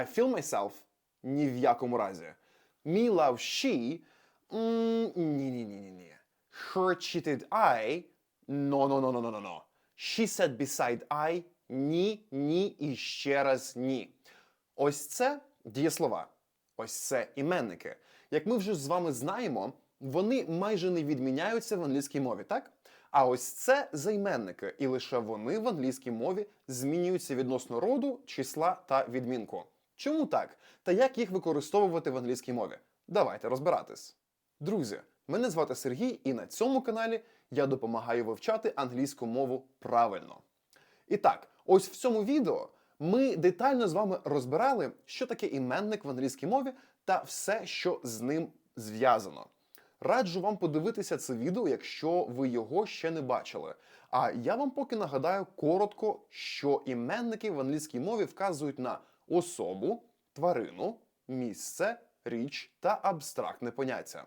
I feel myself ні в якому разі. Me love she ні ні ні ні ні. Her cheated I no no no no no no. She said beside I ні, ні і ще раз ні. Ось це дієслова. Ось це іменники. Як ми вже з вами знаємо, вони майже не відміняються в англійській мові, так? А ось це займенники, і лише вони в англійській мові змінюються відносно роду, числа та відмінку. Чому так? Та як їх використовувати в англійській мові? Давайте розбиратись. Друзі, мене звати Сергій, і на цьому каналі я допомагаю вивчати англійську мову правильно. І так, ось в цьому відео ми детально з вами розбирали, що таке іменник в англійській мові та все, що з ним зв'язано. Раджу вам подивитися це відео, якщо ви його ще не бачили. А я вам поки нагадаю коротко, що іменники в англійській мові вказують на особу, тварину, місце, річ та абстрактне поняття.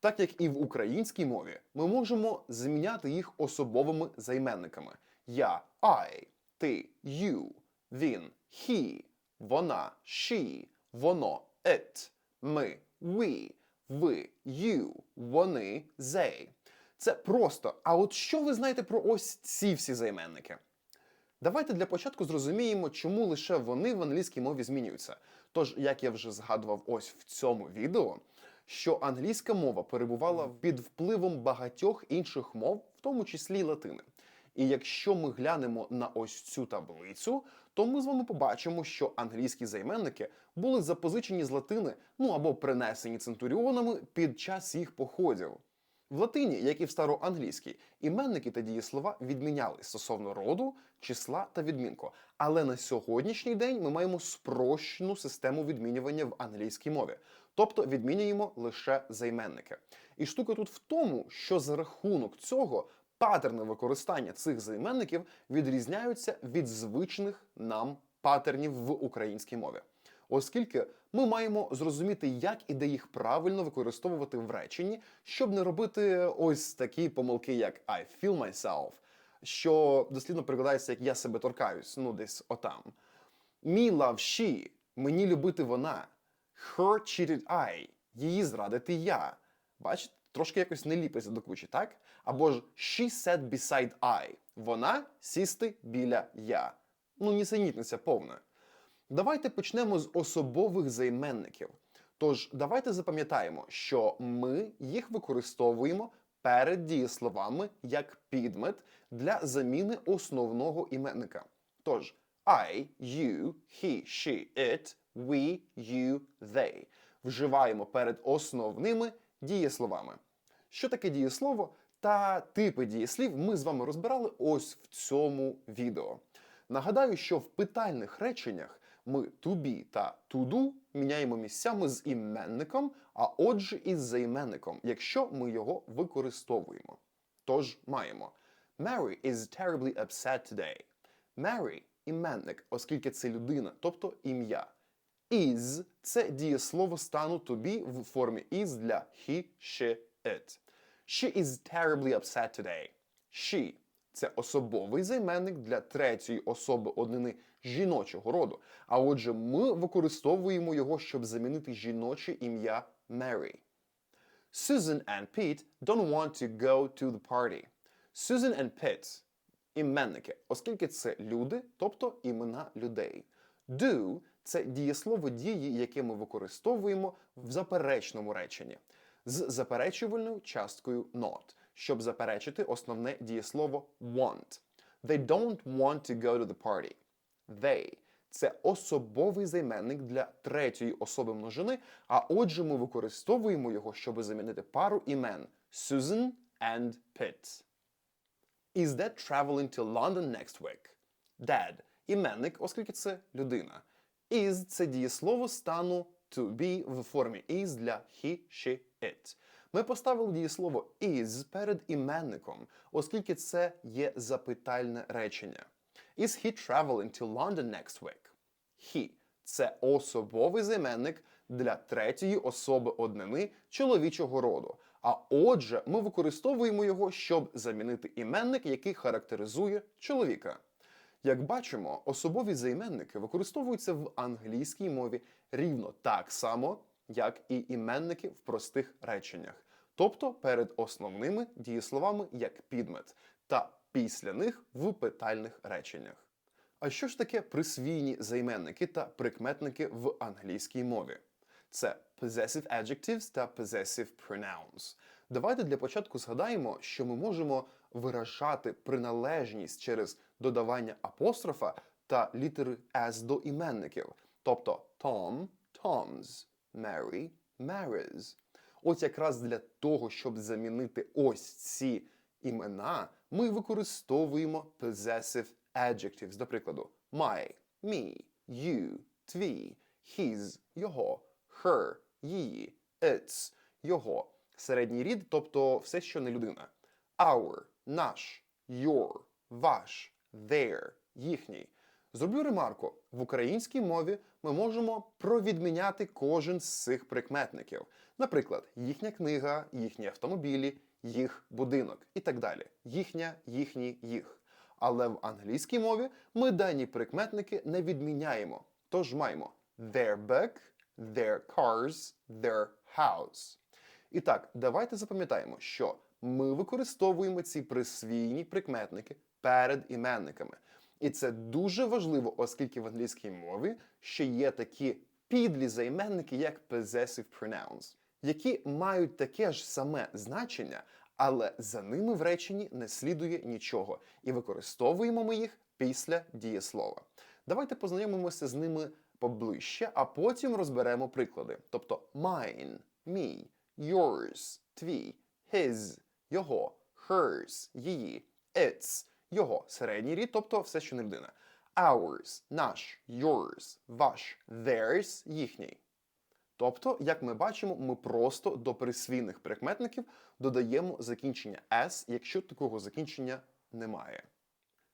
Так як і в українській мові, ми можемо зміняти їх особовими займенниками: я, I, ти, you, він, he, вона, she, воно, it, ми, we, ви, you, вони, they. Це просто. А от що ви знаєте про ось ці всі займенники? Давайте для початку зрозуміємо, чому лише вони в англійській мові змінюються. Тож, як я вже згадував ось в цьому відео, що англійська мова перебувала під впливом багатьох інших мов, в тому числі й латини. І якщо ми глянемо на ось цю таблицю, то ми з вами побачимо, що англійські займенники були запозичені з латини, ну або принесені центуріонами під час їх походів. В латині, як і в староанглійській, іменники та дієслова відмінялись стосовно роду, числа та відмінку. Але на сьогоднішній день ми маємо спрощену систему відмінювання в англійській мові, тобто відмінюємо лише займенники. І штука тут в тому, що за рахунок цього патерни використання цих займенників відрізняються від звичних нам патернів в українській мові. Оскільки ми маємо зрозуміти, як і де їх правильно використовувати в реченні, щоб не робити ось такі помилки, як I feel myself, що дослідно перекладається як я себе торкаюсь, ну десь отам. Me love she, мені любити вона. Her cheated I, її зрадити я. Бачите, трошки якось не ліпиться до кучі, так? Або ж she sat beside I, вона сісти біля я. Ну, нісенітниця повна. Давайте почнемо з особових займенників. Тож давайте запам'ятаємо, що ми їх використовуємо перед дієсловами як підмет для заміни основного іменника. Тож I, you, he, she, it, we, you, they вживаємо перед основними дієсловами. Що таке дієслово та типи дієслів ми з вами розбирали ось в цьому відео. Нагадаю, що в питальних реченнях ми to be та to do міняємо місцями з іменником, а отже із займенником, якщо ми його використовуємо. Тож маємо Mary is terribly upset today. Mary – іменник, оскільки це людина, тобто ім'я. Is – це дієслово стану to be в формі is для he, she, it. She is terribly upset today. She – це особовий займенник для третьої особи однини жіночого роду. А отже, ми використовуємо його, щоб замінити жіноче ім'я Mary. Susan and Pete don't want to go to the party. Susan and Pete – іменники, оскільки це люди, тобто імена людей. Do – це дієслово дії, яке ми використовуємо в заперечному реченні з заперечувальною часткою not, щоб заперечити основне дієслово want. They don't want to go to the party. They – це особовий займенник для третьої особи множини, а отже ми використовуємо його, щоб замінити пару імен Susan and Pitt. Is Dad traveling to London next week? Dad – іменник, оскільки це людина. Is – це дієслово стану to be в формі is для he, she, it. Ми поставили дієслово is перед іменником, оскільки це є запитальне речення. Is he traveling to London next week? He – це особовий займенник для третьої особи однини чоловічого роду. А отже, ми використовуємо його, щоб замінити іменник, який характеризує чоловіка. Як бачимо, особові займенники використовуються в англійській мові рівно так само, як і іменники в простих реченнях, тобто перед основними дієсловами як підмет, та після них в питальних реченнях. А що ж таке присвійні займенники та прикметники в англійській мові? Це possessive adjectives та possessive pronouns. Давайте для початку згадаємо, що ми можемо виражати приналежність через додавання апострофа та літери S до іменників, тобто Tom – Toms, Mary – Marys. От якраз для того, щоб замінити ось ці імена, ми використовуємо possessive adjectives, до прикладу, my, me, you, твій, his, його, her, її, its, його. Середній рід, тобто все, що не людина. Our, наш, your, ваш, their, їхній. Зроблю ремарку: в українській мові ми можемо провідміняти кожен з цих прикметників. Наприклад, їхня книга, їхні автомобілі, їх будинок і так далі. Їхня, їхні, їх. Але в англійській мові ми дані прикметники не відміняємо. Тож маємо their book, their cars, their house. І так, давайте запам'ятаємо, що ми використовуємо ці присвійні прикметники перед іменниками. І це дуже важливо, оскільки в англійській мові ще є такі підлі займенники, як possessive pronouns, які мають таке ж саме значення, але за ними в реченні не слідує нічого, і використовуємо ми їх після дієслова. Давайте познайомимося з ними поближче, а потім розберемо приклади. Тобто mine, мій, yours, твій, his, його, hers, її, its, його, середній рід, тобто все, що не людина. Ours, наш, yours, ваш, theirs, їхній. Тобто, як ми бачимо, ми просто до присвійних прикметників додаємо закінчення s, якщо такого закінчення немає.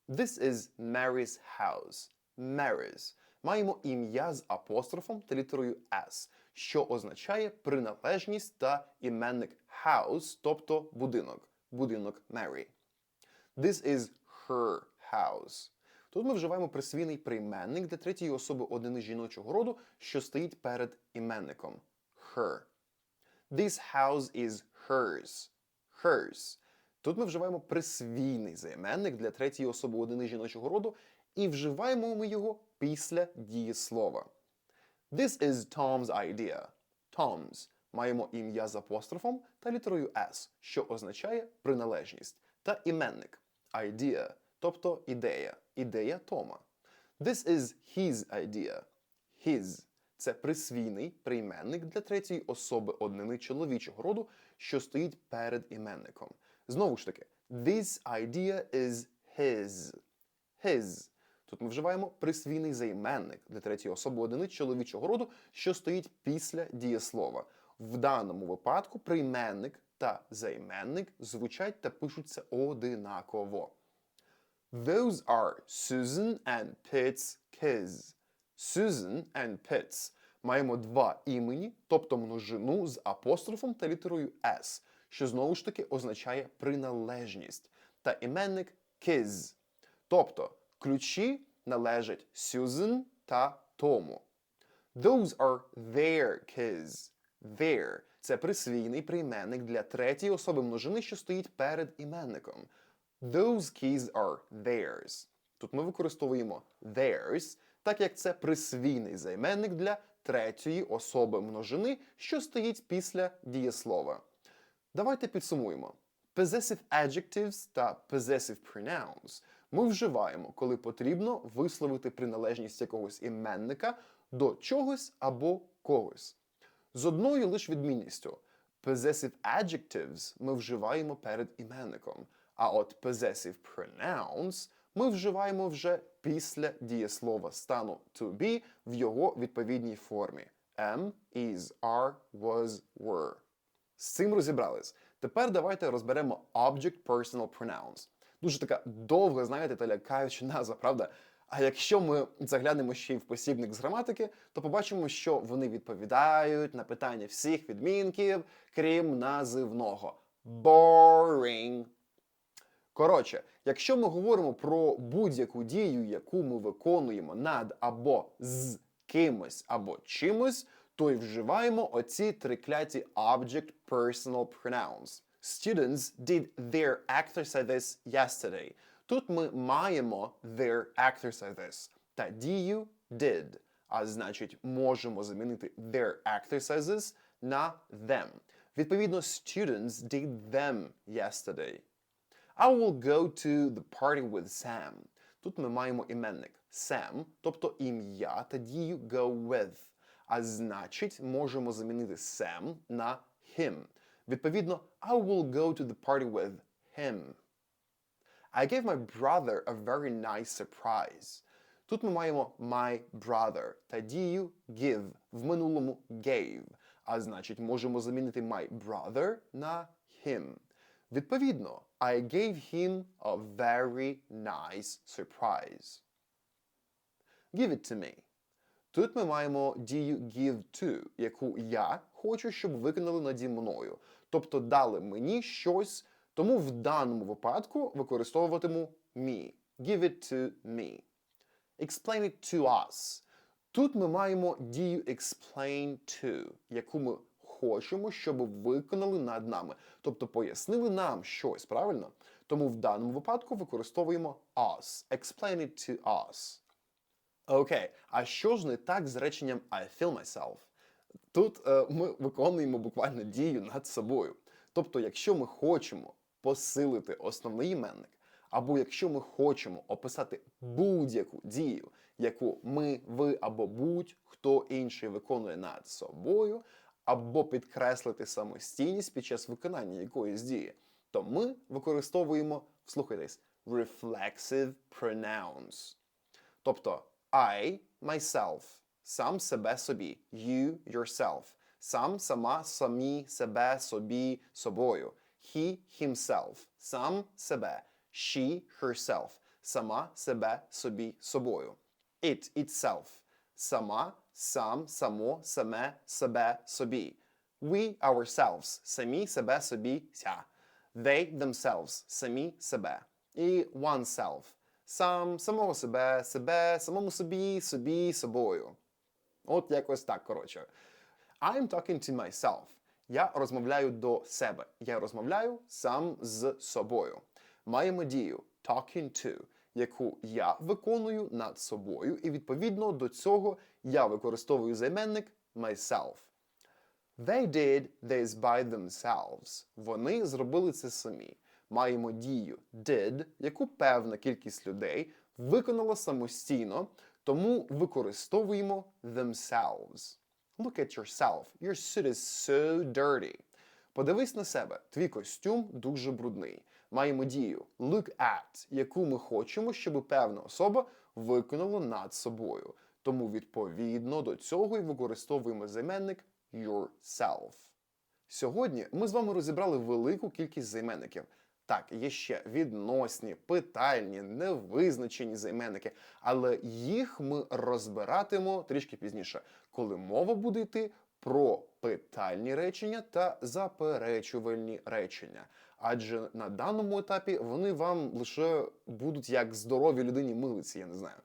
This is Mary's house. Mary's. Маємо ім'я з апострофом та літерою S, що означає приналежність та іменник house, тобто будинок. Будинок Mary. This is her house. Тут ми вживаємо присвійний прийменник для третьої особи однини жіночого роду, що стоїть перед іменником her. This house is hers. Hers. Тут ми вживаємо присвійний займенник для третьої особи однини жіночого роду, і вживаємо ми його після дієслова. This is Tom's idea. Tom's. Маємо ім'я з апострофом та літерою S, що означає приналежність, та іменник idea, тобто ідея, ідея Тома. This is his idea. His – це присвійний прийменник для третьої особи однини чоловічого роду, що стоїть перед іменником. Знову ж таки, this idea is his. His. Тут ми вживаємо присвійний займенник для третьої особи одиниць чоловічого роду, що стоїть після дієслова. В даному випадку прийменник та займенник звучать та пишуться одинаково. Those are Susan and Pete's kids. Susan and Pete's. Маємо два імені, тобто множину з апострофом та літерою S, що знову ж таки означає приналежність. Та іменник kids. Тобто ключі належать Susan та Тому. Those are their kids. Their – це присвійний прийменник для третьої особи множини, що стоїть перед іменником. Those keys are theirs. Тут ми використовуємо theirs, так як це присвійний займенник для третьої особи множини, що стоїть після дієслова. Давайте підсумуємо. Possessive adjectives та possessive pronouns ми вживаємо, коли потрібно висловити приналежність якогось іменника до чогось або когось. З одною лише відмінністю. Possessive adjectives ми вживаємо перед іменником, а от possessive pronouns ми вживаємо вже після дієслова стану to be в його відповідній формі am, is, are, was, were. З цим розібрались. Тепер давайте розберемо Object Personal Pronouns. Дуже така довга, знаєте, та лякаюча назва, правда? А якщо ми заглянемо ще й в посібник з граматики, то побачимо, що вони відповідають на питання всіх відмінків, крім називного. Boring. Коротше, якщо ми говоримо про будь-яку дію, яку ми виконуємо над або з кимось або чимось, то й вживаємо оці трикляті object personal pronouns. Students did their exercises yesterday. Тут ми маємо their exercises та дію did, а значить можемо замінити their exercises на them. Відповідно, students did them yesterday. I will go to the party with Sam. Тут ми маємо іменник Sam, тобто ім'я та дію go with. А значить, можемо замінити Sam на him. Відповідно, I will go to the party with him. I gave my brother a very nice surprise. Тут ми маємо my brother та дію give в минулому gave, а значить можемо замінити my brother на him. Відповідно, I gave him a very nice surprise. Give it to me. Тут ми маємо дію give to, яку я хочу, щоб виконали наді мною. Тобто дали мені щось, тому в даному випадку використовуватиму me. Give it to me. Explain it to us. Тут ми маємо дію explain to, яку ми хочемо, щоб виконали над нами. Тобто пояснили нам щось, правильно? Тому в даному випадку використовуємо us. Explain it to us. Окей, а що ж не так з реченням I feel myself? Тут е, ми виконуємо буквально дію над собою. Тобто, якщо ми хочемо посилити основний іменник, або якщо ми хочемо описати будь-яку дію, яку ми, ви або будь-хто інший виконує над собою, або підкреслити самостійність під час виконання якоїсь дії, то ми використовуємо, вслухайтесь, reflexive pronouns. Тобто I, myself, сам себе собі, you, yourself, сам, сама, самі, себе, собі, собою, he, himself, сам себе, she, herself, сама, себе, собі, собою, it, itself, сама, сам, само, саме, себе, собі, we, ourselves, самі, себе, собі, ся, they, themselves, самі, себе, і oneself, сам, самого себе, себе, самому собі, собі, собою. От якось так, коротше. I'm talking to myself. Я розмовляю до себе. Я розмовляю сам з собою. Маємо дію talking to, яку я виконую над собою, і відповідно до цього я використовую займенник myself. They did this by themselves. Вони зробили це самі. Маємо дію did, яку певна кількість людей виконала самостійно, тому використовуємо themselves. Look at yourself. Your suit is so dirty. Подивись на себе. Твій костюм дуже брудний. Маємо дію look at, яку ми хочемо, щоб певна особа виконала над собою. Тому відповідно до цього і використовуємо займенник yourself. Сьогодні ми з вами розібрали велику кількість займенників. Так, є ще відносні, питальні, невизначені займенники, але їх ми розбиратимо трішки пізніше, коли мова буде йти про питальні речення та заперечувальні речення. Адже на даному етапі вони вам лише будуть як здоровій людині милиці, я не знаю.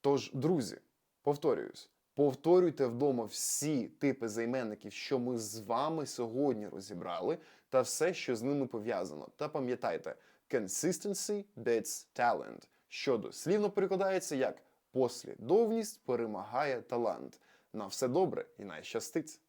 Тож, друзі, повторююсь, повторюйте вдома всі типи займенників, що ми з вами сьогодні розібрали, та все, що з ними пов'язано. Та пам'ятайте, consistency beats talent, що дослівно перекладається як послідовність перемагає талант. На все добре і найщастить!